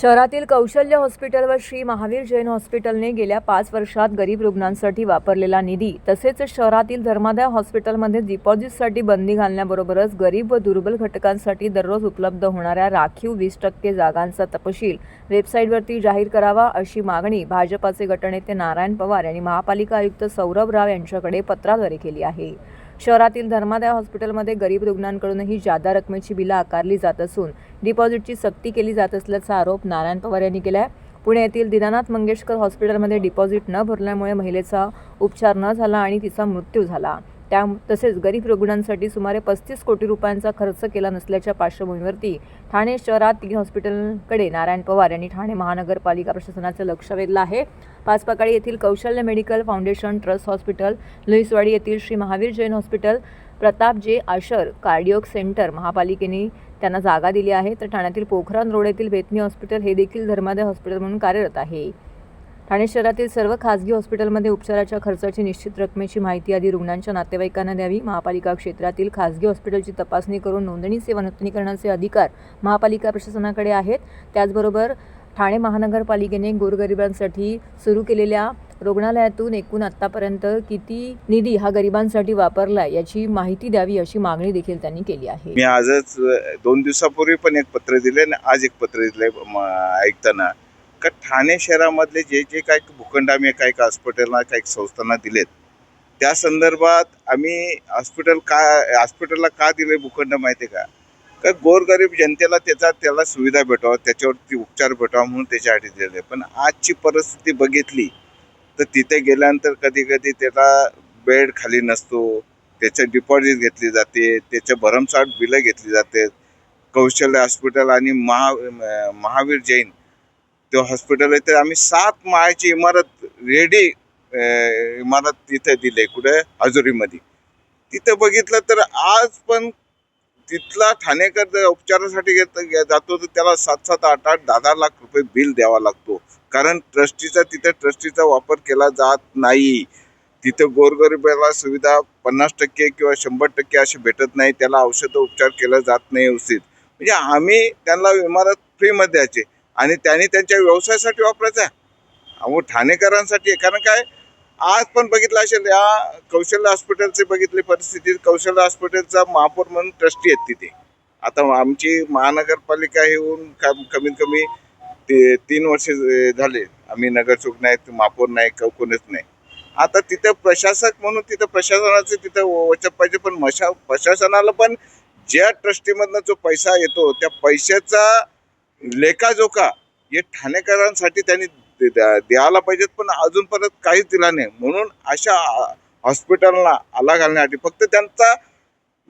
शहरातील कौशल्य हॉस्पिटल व श्री महावीर जैन हॉस्पिटलने गेल्या पाच वर्षात गरीब रुग्णांसाठी वापरलेला निधी तसेच शहरातील धर्मादाय हॉस्पिटलमध्ये डिपॉझिटसाठी बंदी घालण्याबरोबरच गरीब व दुर्बल घटकांसाठी दररोज उपलब्ध होणाऱ्या राखीव वीस टक्के जागांचा तपशील वेबसाईटवरती जाहीर करावा अशी मागणी भाजपाचे गटनेते नारायण पवार यांनी महापालिका आयुक्त सौरभ राव यांच्याकडे पत्राद्वारे केली आहे. शहरातील धर्मादाय हॉस्पिटलमध्ये गरीब रुग्णांकडूनही जादा रकमेची बिलं आकारली जात असून डिपॉझिटची सक्ती केली जात असल्याचा आरोप नारायण पवार यांनी केला आहे पुणे येथील दीनानाथ मंगेशकर हॉस्पिटलमध्ये डिपॉझिट न भरल्यामुळे महिलेचा उपचार न झाला आणि तिचा मृत्यू झाला. त्या तसेच गरीब रुग्णांसाठी सुमारे पस्तीस कोटी रुपयांचा खर्च केला नसल्याच्या पार्श्वभूमीवरती ठाणे शहरात तीन हॉस्पिटलकडे नारायण पवार यांनी ठाणे महानगरपालिका प्रशासनाचं लक्ष वेधलं आहे. पाचपाकाळी येथील Kaushalya medical foundation trust hospital Luiswadi येथील Shri Mahavir Jain hospital Pratap J Ashar cardiac centre महापालिकेने त्यांना जागा दिली आहे. तर ठाण्यातील पोखरान रोड येथील बेतनी हॉस्पिटल हे देखील धर्मादाय हॉस्पिटल म्हणून कार्यरत आहे. ठाणे शहरातील सर्व खासगी हॉस्पिटलमध्ये उपचाराच्या खर्चाची निश्चित रकमेची माहिती आधी रुग्णांच्या नातेवाईकांना द्यावी. महापालिका क्षेत्रातील खासगी हॉस्पिटलची तपासणी करून नोंदणी सेवा नूतनीकरणाचे अधिकार महापालिका प्रशासनाकडे आहेत. त्याचबरोबर ठाणे महानगरपालिकेने गोरगरिबांसाठी सुरू केलेल्या रुग्णालयातून एकूण आत्तापर्यंत किती निधी हा गरिबांसाठी वापरला याची माहिती द्यावी अशी मागणी देखील त्यांनी केली आहे. मी आजच दोन दिवसापूर्वी पण एक पत्र दिले आणि आज एक पत्र दिले ऐकताना का ठाणे शहरामधले जे जे काही भूखंड आम्ही काही हॉस्पिटलला काही संस्थांना दिलेत त्या संदर्भात आम्ही हॉस्पिटल का हॉस्पिटलला का दिले भूखंड माहिती आहे का? का गोरगरीब जनतेला त्याचा त्याला सुविधा भेटावं त्याच्यावरती उपचार भेटावा म्हणून त्याच्यासाठी दिले पण आजची परिस्थिती बघितली तर तिथे गेल्यानंतर कधी कधी त्याला बेड खाली नसतो त्याचं डिपॉझिट घेतली जाते त्याचे भरमसाठ बिलं घेतली जाते. कौशल्य हॉस्पिटल आणि महा महावीर जैन ते हॉस्पिटल आहे तर आम्ही सात माळ्याची इमारत रेडी इमारत तिथे दिली कुठे? हजुरीमध्ये. तिथं बघितलं तर आज पण तिथला ठाणेकर उपचारासाठी घेत जातो तर त्याला सात सात आठ आठ दहा दहा लाख रुपये बिल द्यावा लागतो. कारण ट्रस्टीचा तिथे ट्रस्टीचा वापर केला जात नाही. तिथं गोरगरिबाला सुविधा पन्नास टक्के किंवा शंभर टक्के असे भेटत नाही त्याला औषध उपचार केला जात नाही व्यवस्थित. म्हणजे आम्ही त्यांना इमारत फ्रीमध्ये द्यायचे. आणि त्यांनी त्यांच्या व्यवसायासाठी वापरायचा अहो ठाणेकरांसाठी आहे. कारण काय? आज पण बघितलं असेल या कौशल्य हॉस्पिटलचे बघितली परिस्थिती. कौशल्य हॉस्पिटलचा महापौर म्हणून ट्रस्टी आहेत तिथे. आता आमची महानगरपालिका येऊन होऊन कमीत कमी ते तीन वर्ष झाले. आम्ही नगरचूक नाही महापौर नाही क- कोणीच नाही. आता तिथं प्रशासक म्हणून तिथं प्रशासनाचं तिथं वचक पाहिजे. पण मशा प्रशासनाला पण ज्या ट्रस्टीमधनं जो पैसा येतो त्या पैशाचा लेखाजोखा हे ठाणेकरांसाठी त्यांनी द्या- द्यायला पाहिजेत पण अजूनपर्यंत काहीच दिला नाही. म्हणून अशा हॉस्पिटलला आला घालण्यासाठी फक्त त्यांचा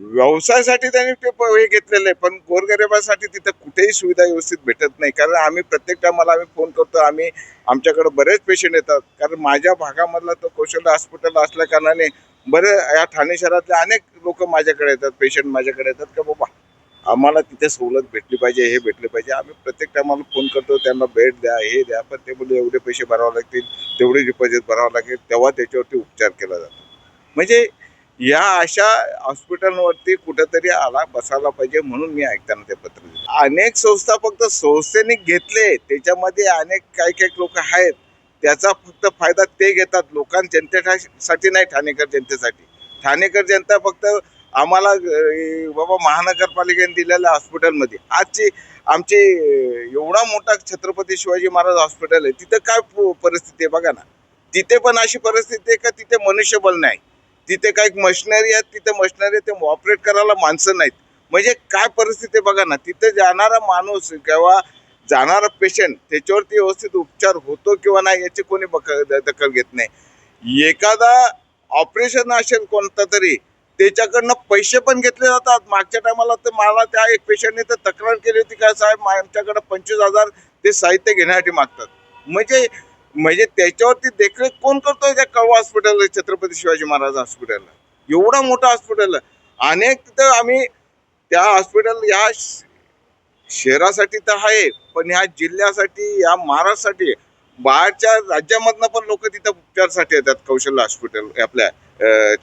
व्यवसायासाठी त्यांनी ते प- हे घेतलेलं आहे पण गोरगरिबासाठी तिथं कुठेही सुविधा व्यवस्थित भेटत नाही. कारण आम्ही प्रत्येक टायमाला आम्ही फोन करतो आम्ही आमच्याकडे बरेच पेशंट येतात. कारण माझ्या भागामधला तो कौशल्य हॉस्पिटल असल्या कारणाने बरे या ठाणे शहरातले अनेक लोक माझ्याकडे येतात पेशंट माझ्याकडे येतात का बाबा आम्हाला तिथे सवलत भेटली पाहिजे हे भेटले पाहिजे. आम्ही प्रत्येक टायमाला फोन करतो त्यांना भेट द्या हे द्या. पण ते बोलले एवढे पैसे भरावे लागतील तेवढे डिपॉझिट भरावं लागेल. तेव्हा त्याच्यावरती उपचार केला जातो. म्हणजे या अशा हॉस्पिटलवरती कुठेतरी आला बसायला पाहिजे म्हणून मी ऐकताना ते पत्र दिलं. अनेक संस्था फक्त संस्थेने घेतले त्याच्यामध्ये अनेक काही काही लोक आहेत. त्याचा फक्त फायदा ते घेतात लोकांना जनतेसाठी नाही ठाणेकर जनतेसाठी. ठाणेकर जनता फक्त आम्हाला बाबा महानगरपालिकेने दिलेल्या हॉस्पिटलमध्ये. आजची आमची एवढा मोठा छत्रपती शिवाजी महाराज हॉस्पिटल आहे तिथं काय परिस्थिती आहे बघा ना. तिथे पण अशी परिस्थिती आहे का तिथे मनुष्यबळ नाही. तिथे काही मशिनरी आहेत तिथे मशिनरी ते ऑपरेट करायला माणसं नाहीत. म्हणजे काय परिस्थिती आहे बघा ना तिथे जाणारा माणूस किंवा जाणारा पेशंट त्याच्यावरती व्यवस्थित उपचार होतो किंवा नाही याची कोणी बक दखल घेत नाही. एखादा ऑपरेशन असेल कोणता तरी त्याच्याकडनं पैसे पण घेतले जातात. मागच्या टायमाला तर मला त्या एक पेशंटने तर तक्रार केली होती का साहेब आमच्याकडं पंचवीस हजार ते साहित्य घेण्यासाठी मागतात. म्हणजे म्हणजे त्याच्यावरती देखरेख कोण करतोय त्या कळवा हॉस्पिटल छत्रपती शिवाजी महाराज हॉस्पिटलला एवढा मोठा हॉस्पिटल आहे अनेक तिथं आम्ही त्या हॉस्पिटल या श- शहरासाठी तर आहे पण ह्या जिल्ह्यासाठी या महाराष्ट्रासाठी बाहेरच्या राज्यामधनं पण लोक तिथं उपचारसाठी येतात कौशल्य हॉस्पिटल आपल्या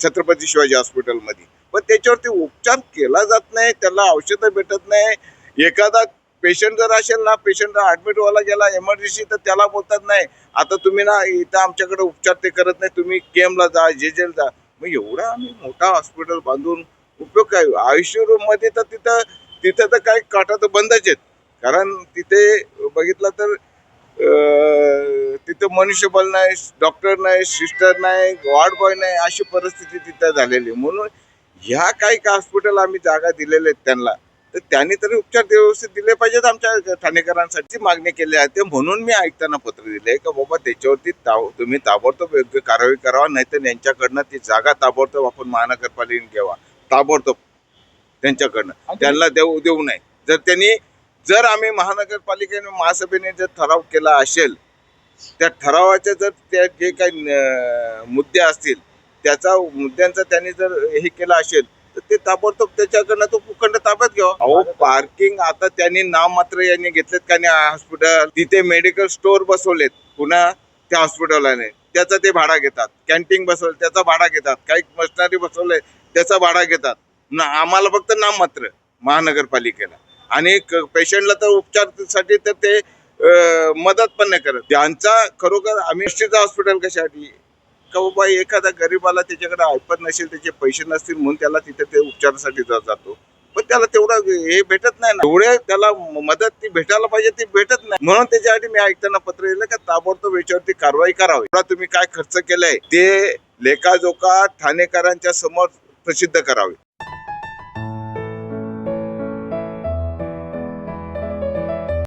छत्रपती शिवाजी हॉस्पिटलमध्ये. पण त्याच्यावरती उपचार केला जात नाही त्याला औषधं भेटत नाही. एखादा पेशंट जर असेल ना पेशंट ऍडमिट व्हायला गेला इमर्जन्सी तर त्याला बोलतात नाही आता तुम्ही ना इथं आमच्याकडे उपचार ते करत नाही तुम्ही केमला जा जेजेल जा. मग एवढा आम्ही मोठा हॉस्पिटल बांधून उपयोग काय? आयुष्य रूममध्ये तर तिथं तिथं तर काही काटा तर बंदच आहेत. कारण तिथे बघितलं तर तिथं मनुष्यबळ नाही डॉक्टर नाही सिस्टर नाही वॉर्ड बॉय नाही अशी परिस्थिती तिथं झालेली. म्हणून ह्या काही हॉस्पिटल आम्ही जागा दिलेल्या आहेत त्यांना तर त्यांनी तरी उपचार व्यवस्थित दिले पाहिजेत आमच्या ठाणेकरांसाठी मागणी केली आहे ते म्हणून मी ऐकताना पत्र दिले का बाबा त्याच्यावरती ताव तुम्ही ताबडतोब योग्य कारवाई करावा नाहीतर यांच्याकडनं ती जागा ताबडतोब आपण महानगरपालिकेने घ्यावा. ताबडतोब त्यांच्याकडनं. त्यांना देऊ देऊ नये. जर त्यांनी जर आम्ही महानगरपालिकेने महासभेने जर ठराव केला असेल त्या ठरावाचे जर त्या जे काही मुद्दे असतील त्याचा मुद्द्यांचा त्यांनी जर हे केलं असेल तर ते ताबडतोब त्याच्याकडनं तो भूखंड ताब्यात घ्यावा. अहो पार्किंग आता त्यांनी नाममात्र यांनी घेतलेत का नाही हॉस्पिटल तिथे मेडिकल स्टोअर बसवलेत पुन्हा त्या हॉस्पिटलाने त्याचं ते भाडा घेतात. कॅन्टीन बसवलं त्याचा भाडा घेतात. काही मशिनरी बसवले त्याचा भाडा घेतात. ना आम्हाला फक्त नाम मात्र महानगरपालिकेला. आणि पेशंटला तर उपचारसाठी तर ते मदत पण नाही करत. त्यांचा खरोखर आम्ही हॉस्पिटल कशासाठी? का बाबा एखादा गरीबाला त्याच्याकडे ऐपत नसेल त्याचे पैसे नसतील म्हणून त्याला तिथे ते उपचारासाठी जा- जातो. पण त्याला तेवढं हे भेटत नाही ना. एवढे त्याला मदत ती भेटायला पाहिजे ती भेटत नाही. म्हणून त्याच्यासाठी मी ऐकताना पत्र लिहिलं का ताबडतोब याच्यावरती कारवाई करावी. तुम्ही काय खर्च केलाय? ते लेखाजोखा ठाणेकरांच्या समोर प्रसिद्ध करावे.